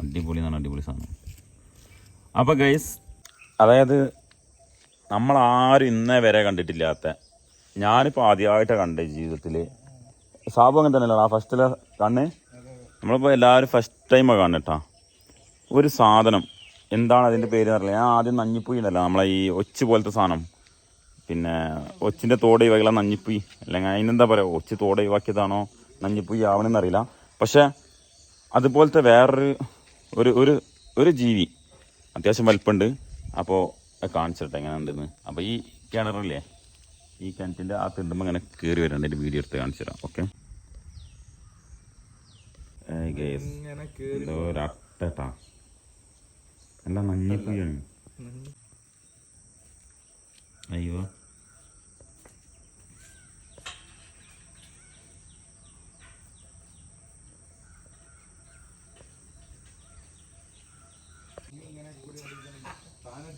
അടിപൊളി എന്നാണ് അടിപൊളി സാധനം. അപ്പോൾ ഗൈസ് അതായത് നമ്മളാരും ഇന്നേ വരെ കണ്ടിട്ടില്ലാത്ത ഞാനിപ്പോൾ ആദ്യമായിട്ടാണ് കണ്ടത് ജീവിതത്തിൽ സാബു അങ്ങനെ തന്നെയല്ലോ ആ ഫസ്റ്റിലെ കണ്ണ് നമ്മളിപ്പോൾ എല്ലാവരും ഫസ്റ്റ് ടൈമാണ് കാണുന്നേട്ടാ ഒരു സാധനം എന്താണ് അതിന്റെ പേര് എന്നറിയില്ല. ഞാൻ ആദ്യം നഞ്ഞിപ്പുയി ഉണ്ടല്ലോ നമ്മളെ ഈ ഒച്ച് പോലത്തെ സാധനം. പിന്നെ ഒച്ചിന്റെ തോട് ഒഴിവാക്കിയുള്ള നഞ്ഞിപ്പുയി അല്ലെങ്കിൽ അതിനെന്താ പറയുക ഒച്ച് തോട് ഒഴിവാക്കിയതാണോ നഞ്ഞിപ്പുയി ആവണമെന്നറിയില്ല പക്ഷേ അതുപോലത്തെ വേറൊരു ഒരു ഒരു ഒരു ജീവി. അത്യാവശ്യം വലിപ്പമുണ്ട് അപ്പോൾ കാണിച്ചിട്ടെ എങ്ങനെ ഉണ്ടെന്ന് അപ്പോൾ ഈ കിണറില്ലേ ഈ കിണറ്റിന്റെ ആ തിണ്ടുമ്പോൾ ഇങ്ങനെ കയറി വരുന്നുണ്ട് എന്റെ വീഡിയോ എടുത്ത് കാണിച്ചു തരാം. ഓക്കെ? എന്തോ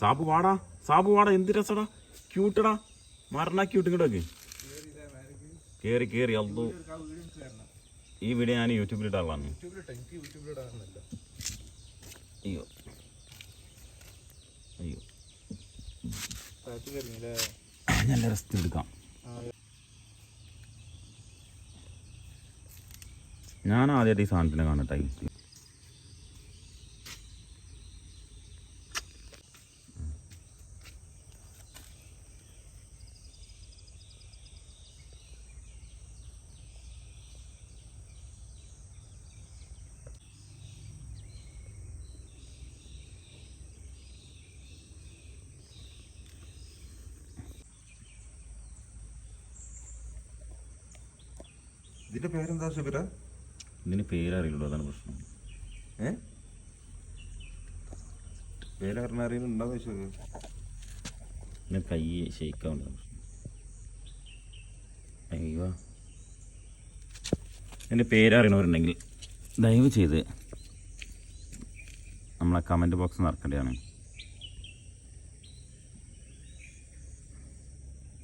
സാബു വാടാ സാബു വാടാ എന്ത് രസടാ. ക്യൂട്ടടാ മരണ ക്യൂട്ട് ഇങ്ങോട്ടൊക്കെ. കേറി കേറി അല്ലോ ഈ വീഡിയോ ഞാൻ യൂട്യൂബിൽ ഇടാനുള്ളതാണ് അയ്യോ. അയ്യോ. നല്ല റെസ്റ്റ് എടുക്കാം. ഞാൻ ആദ്യമായിട്ട് ഈ സാധനത്തിനെ കാണട്ടെ ഇതിന്റെ പേരെന്താ ഷബിര ഇതിന് പേരറിയുള്ളൂ അതാണ് പ്രശ്നം. ഏ? പേരറിഞ്ഞ അറിയുന്നുണ്ടാവും ചോദിച്ചു പിന്നെ കൈ ഷെയ്ക്കാവുന്ന പ്രശ്നം. അയ്യോ. എന്റെ പേരറിയണവരുണ്ടെങ്കിൽ ദയവ് ചെയ്ത് നമ്മളെ കമന്റ് ബോക്സ് നടക്കേണ്ടതാണ്.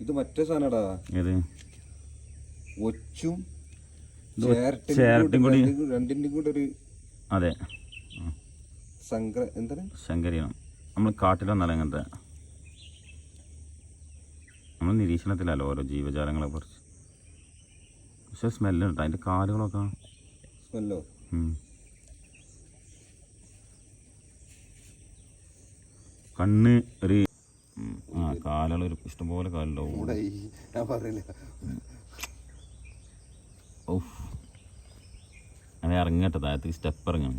ഇത് മറ്റേ സാധനടാ. ഏത്? ഒച്ചും ചേരട്ടും കൂടി- കൂടി കൂടെ ഒരു അതെ. ശങ്കര എന്താണ്? ശങ്കരിയാണ് നമ്മൾ കാട്ടിലൊന്നല്ല അങ്ങനത്തെ നമ്മൾ നിരീക്ഷണത്തിലല്ലോ ഓരോ ജീവജാലങ്ങളെ കുറിച്ച്. പക്ഷെ സ്മെല്ലുണ്ട് അതിന്റെ കാലുകളൊക്കെ സ്മെല്ലോ. കണ്ണ് ഒരു ആ കാലുകൾ ഒരു ഇഷ്ടംപോലെ കാലുണ്ടാവും. പറയില്ല. ഓഫ് ഇറങ്ങട്ടെ താഴത്തേക്ക് സ്റ്റെപ്പ് ഇറങ്ങണം